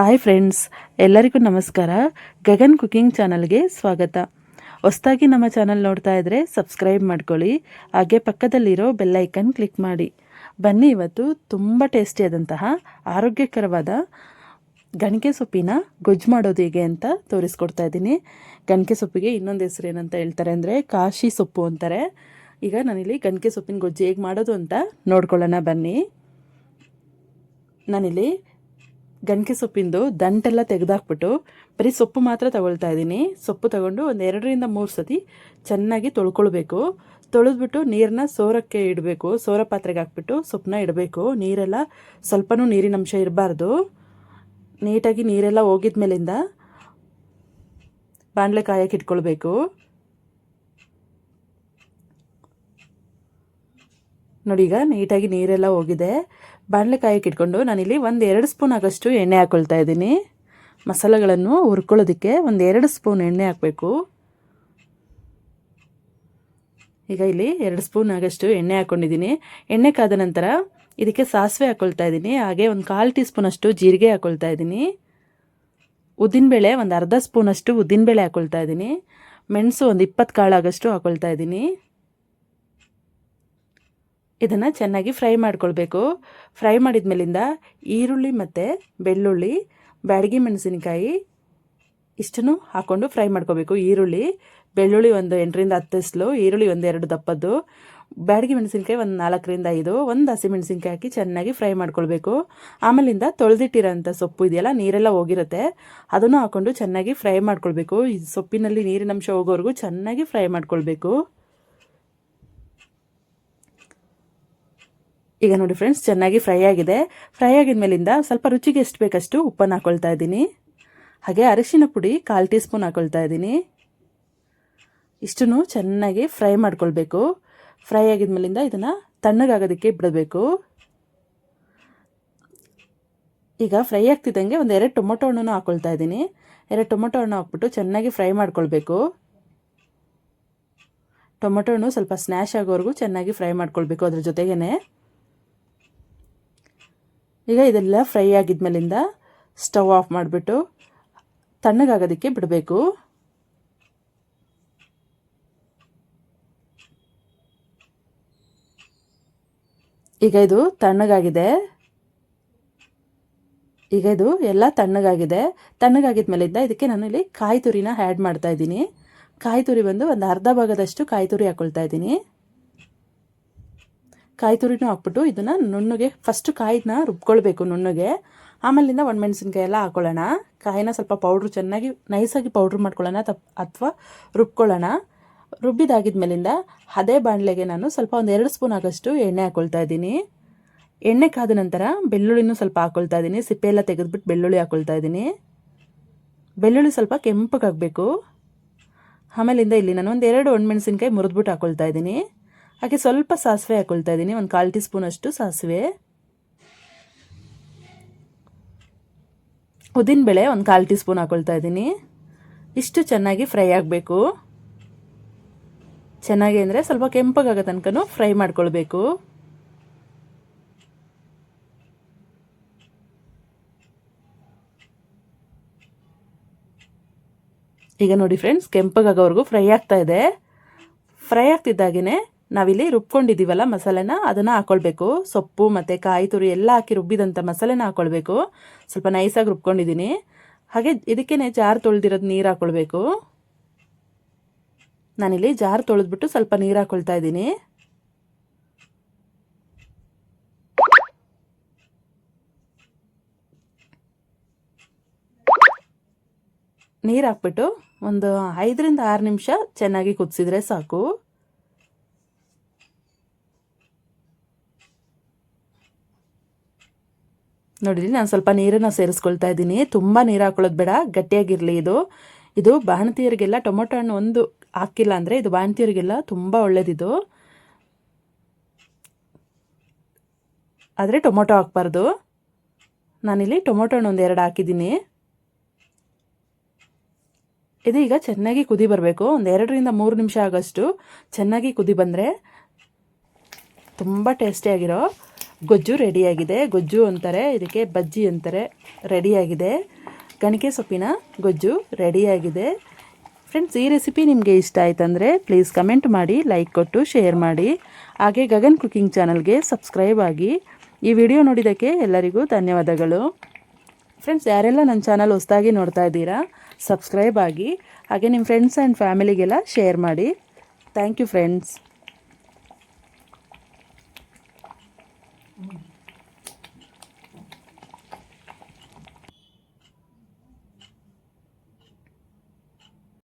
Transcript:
Hi friends ಎಲ್ಲರಿಗೂ ನಮಸ್ಕಾರ. Gagan cooking ಚಾನಲ್ಗೆ ಸ್ವಾಗತ. ಹೊಸದಾಗಿ ನಮ್ಮ ಚಾನಲ್ ನೋಡ್ತಾ ಇದ್ರೆ ಸಬ್ಸ್ಕ್ರೈಬ್ ಮಾಡ್ಕೊಳ್ಳಿ. ಹಾಗೆ ಪಕ್ಕದಲ್ಲಿರೋ ಬೆಲ್ಲೈಕನ್ ಕ್ಲಿಕ್ ಮಾಡಿ. ಬನ್ನಿ ಇವತ್ತು ತುಂಬ ಟೇಸ್ಟಿಯಾದಂತಹ ಆರೋಗ್ಯಕರವಾದ ಗಣಿಕೆ ಸೊಪ್ಪಿನ ಗೊಜ್ಜು ಮಾಡೋದು ಹೇಗೆ ಅಂತ ತೋರಿಸ್ಕೊಡ್ತಾ ಇದ್ದೀನಿ. ಗಣಿಕೆ ಸೊಪ್ಪಿಗೆ ಇನ್ನೊಂದು ಹೆಸರು ಏನಂತ ಹೇಳ್ತಾರೆ ಅಂದರೆ ಕಾಶಿ ಸೊಪ್ಪು ಅಂತಾರೆ. ಈಗ ನಾನಿಲ್ಲಿ ಗಣಿಕೆ ಸೊಪ್ಪಿನ ಗೊಜ್ಜು ಹೇಗೆ ಮಾಡೋದು ಅಂತ ನೋಡ್ಕೊಳ್ಳೋಣ ಬನ್ನಿ. ನಾನಿಲ್ಲಿ ಗಣಿಕೆ ಸೊಪ್ಪಿಂದು ದಂಟೆಲ್ಲ ತೆಗೆದಾಕ್ಬಿಟ್ಟು ಬರೀ ಸೊಪ್ಪು ಮಾತ್ರ ತಗೊಳ್ತಾ ಇದ್ದೀನಿ. ಸೊಪ್ಪು ತಗೊಂಡು ಒಂದು ಎರಡರಿಂದ ಮೂರು ಸತಿ ಚೆನ್ನಾಗಿ ತೊಳ್ಕೊಳ್ಬೇಕು. ತೊಳೆದ್ಬಿಟ್ಟು ನೀರನ್ನ ಸೋರಕ್ಕೆ ಇಡಬೇಕು. ಸೋರ ಪಾತ್ರೆಗೆ ಹಾಕ್ಬಿಟ್ಟು ಸೊಪ್ಪನ್ನ ಇಡಬೇಕು. ನೀರೆಲ್ಲ ಸ್ವಲ್ಪನೂ ನೀರಿನ ಅಂಶ ಇರಬಾರ್ದು. ನೀಟಾಗಿ ನೀರೆಲ್ಲ ಹೋಗಿದ್ಮೇಲಿಂದ ಬಾಣಲೆ ಕಾಯಕ್ಕೆ ಇಟ್ಕೊಳ್ಬೇಕು. ನೋಡಿ, ಈಗ ನೀಟಾಗಿ ನೀರೆಲ್ಲ ಹೋಗಿದೆ. ಬಾಣಲೆ ಕಾಯಕ್ಕೆ ಇಟ್ಕೊಂಡು ನಾನಿಲ್ಲಿ ಒಂದು ಎರಡು ಸ್ಪೂನ್ ಆಗೋಷ್ಟು ಎಣ್ಣೆ ಹಾಕ್ಕೊಳ್ತಾ ಇದ್ದೀನಿ. ಮಸಾಲೆಗಳನ್ನು ಹುರ್ಕೊಳ್ಳೋದಕ್ಕೆ ಒಂದು ಎರಡು ಸ್ಪೂನ್ ಎಣ್ಣೆ ಹಾಕಬೇಕು. ಈಗ ಇಲ್ಲಿ ಎರಡು ಸ್ಪೂನ್ ಆಗಷ್ಟು ಎಣ್ಣೆ ಹಾಕ್ಕೊಂಡಿದ್ದೀನಿ ಎಣ್ಣೆ ಕಾದ ನಂತರ ಇದಕ್ಕೆ ಸಾಸಿವೆ ಹಾಕ್ಕೊಳ್ತಾ ಇದ್ದೀನಿ. ಹಾಗೆ ಒಂದು ಕಾಲು ಟೀ ಸ್ಪೂನಷ್ಟು ಜೀರಿಗೆ ಹಾಕ್ಕೊಳ್ತಾ ಇದ್ದೀನಿ. ಉದ್ದಿನಬೇಳೆ ಒಂದು ಅರ್ಧ ಸ್ಪೂನಷ್ಟು ಉದ್ದಿನಬೇಳೆ ಹಾಕ್ಕೊಳ್ತಾ ಇದ್ದೀನಿ. ಮೆಣಸು ಒಂದು ಇಪ್ಪತ್ತು ಕಾಳಾಗಷ್ಟು ಹಾಕ್ಕೊಳ್ತಾ ಇದ್ದೀನಿ. ಇದನ್ನು ಚೆನ್ನಾಗಿ ಫ್ರೈ ಮಾಡ್ಕೊಳ್ಬೇಕು. ಫ್ರೈ ಮಾಡಿದ ಮೇಲಿಂದ ಈರುಳ್ಳಿ ಮತ್ತು ಬೆಳ್ಳುಳ್ಳಿ, ಬ್ಯಾಡಗಿ ಮೆಣಸಿನಕಾಯಿ ಇಷ್ಟನ್ನು ಹಾಕ್ಕೊಂಡು ಫ್ರೈ ಮಾಡ್ಕೋಬೇಕು ಈರುಳ್ಳಿ, ಬೆಳ್ಳುಳ್ಳಿ ಒಂದು ಎಂಟರಿಂದ ಹತ್ತು ಎಸ್ಲು ಈರುಳ್ಳಿ ಒಂದು ಎರಡು ದಪ್ಪದ್ದು, ಬ್ಯಾಡಗಿ ಮೆಣಸಿನ್ಕಾಯಿ ಒಂದು ನಾಲ್ಕರಿಂದ ಐದು, ಒಂದು ಹಸಿಮೆಣಸಿನ್ಕಾಯಿ ಹಾಕಿ ಚೆನ್ನಾಗಿ ಫ್ರೈ ಮಾಡ್ಕೊಳ್ಬೇಕು. ಆಮೇಲಿಂದ ತೊಳೆದಿಟ್ಟಿರೋಂಥ ಸೊಪ್ಪು ಇದೆಯಲ್ಲ, ನೀರೆಲ್ಲ ಹೋಗಿರುತ್ತೆ. ಅದನ್ನು ಹಾಕ್ಕೊಂಡು ಚೆನ್ನಾಗಿ ಫ್ರೈ ಮಾಡ್ಕೊಳ್ಬೇಕು. ಈ ಸೊಪ್ಪಿನಲ್ಲಿ ನೀರಿನಂಶ ಹೋಗೋವರೆಗೂ ಚೆನ್ನಾಗಿ ಫ್ರೈ ಮಾಡ್ಕೊಳ್ಬೇಕು. ಈಗ ನೋಡಿ ಫ್ರೆಂಡ್ಸ್ ಚೆನ್ನಾಗಿ ಫ್ರೈ ಆಗಿದೆ. ಫ್ರೈ ಆಗಿದ ಮೇಲಿಂದ ಸ್ವಲ್ಪ ರುಚಿಗೆ ಎಷ್ಟು ಬೇಕಷ್ಟು ಉಪ್ಪನ್ನು ಹಾಕೊಳ್ತಾ ಇದ್ದೀನಿ. ಹಾಗೆ ಅರಿಶಿನ ಪುಡಿ ಕಾಲು ಟೀ ಸ್ಪೂನ್ ಹಾಕ್ಕೊಳ್ತಾ ಇದ್ದೀನಿ. ಇಷ್ಟನ್ನು ಚೆನ್ನಾಗಿ ಫ್ರೈ ಮಾಡ್ಕೊಳ್ಬೇಕು. ಫ್ರೈ ಆಗಿದ ಮೇಲಿಂದ ಇದನ್ನು ತಣ್ಣಗಾಗೋದಕ್ಕೆ ಬಿಡಬೇಕು. ಈಗ ಫ್ರೈ ಆಗ್ತಿದ್ದಂಗೆ ಒಂದು ಎರಡು ಟೊಮೊಟೊ ಹಣ್ಣನ್ನು ಹಾಕ್ಕೊಳ್ತಾ ಇದ್ದೀನಿ. ಎರಡು ಟೊಮೊಟೊ ಹಣ್ಣು ಹಾಕ್ಬಿಟ್ಟು ಚೆನ್ನಾಗಿ ಫ್ರೈ ಮಾಡ್ಕೊಳ್ಬೇಕು. ಟೊಮೊಟೊ ಹಣ್ಣು ಸ್ವಲ್ಪ ಸ್ನ್ಯಾಶ್ ಆಗೋವರೆಗೂ ಚೆನ್ನಾಗಿ ಫ್ರೈ ಮಾಡ್ಕೊಳ್ಬೇಕು ಅದ್ರ ಜೊತೆಗೇ ಈಗ ಇದೆಲ್ಲ ಫ್ರೈ ಆಗಿದ್ಮೇಲಿಂದ ಸ್ಟವ್ ಆಫ್ ಮಾಡಿಬಿಟ್ಟು ತಣ್ಣಗಾಗೋದಕ್ಕೆ ಬಿಡಬೇಕು. ಈಗ ಇದು ತಣ್ಣಗಾಗಿದೆ. ಈಗ ಇದು ಎಲ್ಲ ತಣ್ಣಗಾಗಿದೆ. ತಣ್ಣಗಾಗಿದ ಮೇಲಿಂದ ಇದಕ್ಕೆ ನಾನು ಇಲ್ಲಿ ಕಾಯಿ ತುರಿನ ಆ್ಯಡ್ ಮಾಡ್ತಾ ಇದ್ದೀನಿ. ಕಾಯಿ ತುರಿ ಬಂದು ಒಂದು ಅರ್ಧ ಭಾಗದಷ್ಟು ಕಾಯಿ ತುರಿ ಹಾಕ್ಕೊಳ್ತಾ ಇದ್ದೀನಿ. ಕಾಯಿ ತುರಿನೂ ಹಾಕ್ಬಿಟ್ಟು ಇದನ್ನು ನುಣ್ಣಗೆ ಫಸ್ಟ್ ಕಾಯಿನ ರುಬ್ಕೊಳ್ಬೇಕು ನುಣ್ಣಗೆ. ಆಮೇಲಿಂದ ಮೆಣಸಿನ್ಕಾಯಿ ಎಲ್ಲ ಹಾಕೊಳ್ಳೋಣ. ಕಾಯಿನ ಸ್ವಲ್ಪ ಪೌಡ್ರ್ ಚೆನ್ನಾಗಿ ನೈಸಾಗಿ ಪೌಡ್ರ್ ಮಾಡ್ಕೊಳ್ಳೋಣ ತಪ್, ಅಥವಾ ರುಬ್ಕೊಳ್ಳೋಣ. ರುಬ್ಬಿದಾಗಿದ್ಮೇಲಿಂದ ಅದೇ ಬಾಣಲೆಗೆ ನಾನು ಸ್ವಲ್ಪ ಒಂದು ಎರಡು ಸ್ಪೂನ್ ಆಗೋಷ್ಟು ಎಣ್ಣೆ ಹಾಕ್ಕೊಳ್ತಾ ಇದ್ದೀನಿ. ಎಣ್ಣೆ ಕಾದ ನಂತರ ಬೆಳ್ಳುಳ್ಳಿನೂ ಸ್ವಲ್ಪ ಹಾಕ್ಕೊಳ್ತಾ ಇದ್ದೀನಿ. ಸಿಪ್ಪೆ ಎಲ್ಲ ತೆಗೆದ್ಬಿಟ್ಟು ಬೆಳ್ಳುಳ್ಳಿ ಹಾಕ್ಕೊಳ್ತಾ ಇದ್ದೀನಿ. ಬೆಳ್ಳುಳ್ಳಿ ಸ್ವಲ್ಪ ಕೆಂಪಗಾಗಬೇಕು. ಆಮೇಲಿಂದ ಇಲ್ಲಿ ನಾನು ಒಂದು ಎರಡು ಒಣಮೆಣಸಿನ್ಕಾಯಿ ಮುರಿದ್ಬಿಟ್ಟು ಹಾಕ್ಕೊಳ್ತಾ ಇದ್ದೀನಿ. ಹಾಗೆ ಸ್ವಲ್ಪ ಸಾಸಿವೆ ಹಾಕ್ಕೊಳ್ತಾ ಇದ್ದೀನಿ. ಒಂದು ಕಾಲು ಟೀ ಸ್ಪೂನಷ್ಟು ಸಾಸಿವೆ. ಉದ್ದಿನಬೇಳೆ ಒಂದು ಕಾಲು ಟೀ ಸ್ಪೂನ್ ಹಾಕ್ಕೊಳ್ತಾ ಇದ್ದೀನಿ. ಇಷ್ಟು ಚೆನ್ನಾಗಿ ಫ್ರೈ ಆಗಬೇಕು. ಚೆನ್ನಾಗಿ ಅಂದರೆ ಸ್ವಲ್ಪ ಕೆಂಪಗಾಗೋ ತನಕ ಫ್ರೈ ಮಾಡ್ಕೊಳ್ಬೇಕು. ಈಗ ನೋಡಿ ಫ್ರೆಂಡ್ಸ್ ಕೆಂಪಗಾಗೋವರೆಗೂ ಫ್ರೈ ಆಗ್ತಾ ಇದೆ. ಫ್ರೈ ಆಗ್ತಿದ್ದಾಗೇ ನಾವಿಲ್ಲಿ ರುಬ್ಕೊಂಡಿದ್ದೀವಲ್ಲ ಮಸಾಲೆನ, ಅದನ್ನು ಹಾಕೊಳ್ಬೇಕು. ಸೊಪ್ಪು ಮತ್ತು ಕಾಯಿ ತುರಿ ಎಲ್ಲ ಹಾಕಿ ರುಬ್ಬಿದಂಥ ಮಸಾಲೆನ ಹಾಕ್ಕೊಳ್ಬೇಕು ಸ್ವಲ್ಪ ನೈಸಾಗಿ ರುಬ್ಕೊಂಡಿದ್ದೀನಿ. ಹಾಗೆ ಇದಕ್ಕೇನೆ ಜಾರ್ ತೊಳೆದಿರೋದು ನೀರು ಹಾಕ್ಕೊಳ್ಬೇಕು ನಾನಿಲ್ಲಿ ಜಾರ್ ತೊಳೆದ್ಬಿಟ್ಟು ಸ್ವಲ್ಪ ನೀರು ಹಾಕ್ಕೊಳ್ತಾ ಇದ್ದೀನಿ. ನೀರು ಹಾಕ್ಬಿಟ್ಟು ಒಂದು ಐದರಿಂದ ಆರು ನಿಮಿಷ ಚೆನ್ನಾಗಿ ಕುದಿಸಿದ್ರೆ ಸಾಕು. ನೋಡಿರಿ ನಾನು ಸ್ವಲ್ಪ ನೀರನ್ನು ಸೇರಿಸ್ಕೊಳ್ತಾ ಇದ್ದೀನಿ. ತುಂಬ ನೀರು ಹಾಕೊಳ್ಳೋದು ಬೇಡ, ಗಟ್ಟಿಯಾಗಿರಲಿ ಇದು. ಇದು ಬಾಣತಿಯರಿಗೆಲ್ಲ ಟೊಮೊಟೊ ಹಣ್ಣು ಒಂದು ಹಾಕಿಲ್ಲ ಅಂದರೆ ಇದು ಬಾಣತಿಯರಿಗೆಲ್ಲ ತುಂಬ ಒಳ್ಳೆಯದಿದು ಆದರೆ ಟೊಮೊಟೊ ಹಾಕ್ಬಾರ್ದು. ನಾನಿಲ್ಲಿ ಟೊಮೊಟೊ ಹಣ್ಣು ಒಂದು ಎರಡು ಹಾಕಿದ್ದೀನಿ. ಇದು ಈಗ ಚೆನ್ನಾಗಿ ಕುದಿ ಬರಬೇಕು. ಒಂದು ಎರಡರಿಂದ ಮೂರು ನಿಮಿಷ ಆಗೋಷ್ಟು ಚೆನ್ನಾಗಿ ಕುದಿ ಬಂದರೆ ತುಂಬ ಟೇಸ್ಟಿಯಾಗಿರೋ ಗೊಜ್ಜು ರೆಡಿಯಾಗಿದೆ. ಗೊಜ್ಜು ಅಂತಾರೆ, ಇದಕ್ಕೆ ಬಜ್ಜಿ ಅಂತಾರೆ, ರೆಡಿಯಾಗಿದೆ. ಗಣಿಕೆ ಸೊಪ್ಪಿನ ಗೊಜ್ಜು ರೆಡಿಯಾಗಿದೆ. ಫ್ರೆಂಡ್ಸ್ ಈ ರೆಸಿಪಿ ನಿಮಗೆ ಇಷ್ಟ ಆಯ್ತಂದರೆ ಪ್ಲೀಸ್ ಕಮೆಂಟ್ ಮಾಡಿ ಲೈಕ್ ಕೊಟ್ಟು ಶೇರ್ ಮಾಡಿ. ಹಾಗೆ ಗಗನ್ ಕುಕಿಂಗ್ ಚಾನಲ್ಗೆ ಸಬ್ಸ್ಕ್ರೈಬ್ ಆಗಿ ಈ ವಿಡಿಯೋ ನೋಡಿದ್ದಕ್ಕೆ ಎಲ್ಲರಿಗೂ ಧನ್ಯವಾದಗಳು. ಫ್ರೆಂಡ್ಸ್ ಯಾರೆಲ್ಲ ನನ್ನ ಚಾನಲ್ ಹೊಸದಾಗಿ ನೋಡ್ತಾ ಇದ್ದೀರಾ ಸಬ್ಸ್ಕ್ರೈಬ್ ಆಗಿ. ಹಾಗೆ ನಿಮ್ಮ ಫ್ರೆಂಡ್ಸ್ ಆ್ಯಂಡ್ ಫ್ಯಾಮಿಲಿಗೆಲ್ಲ ಶೇರ್ ಮಾಡಿ. Thank you friends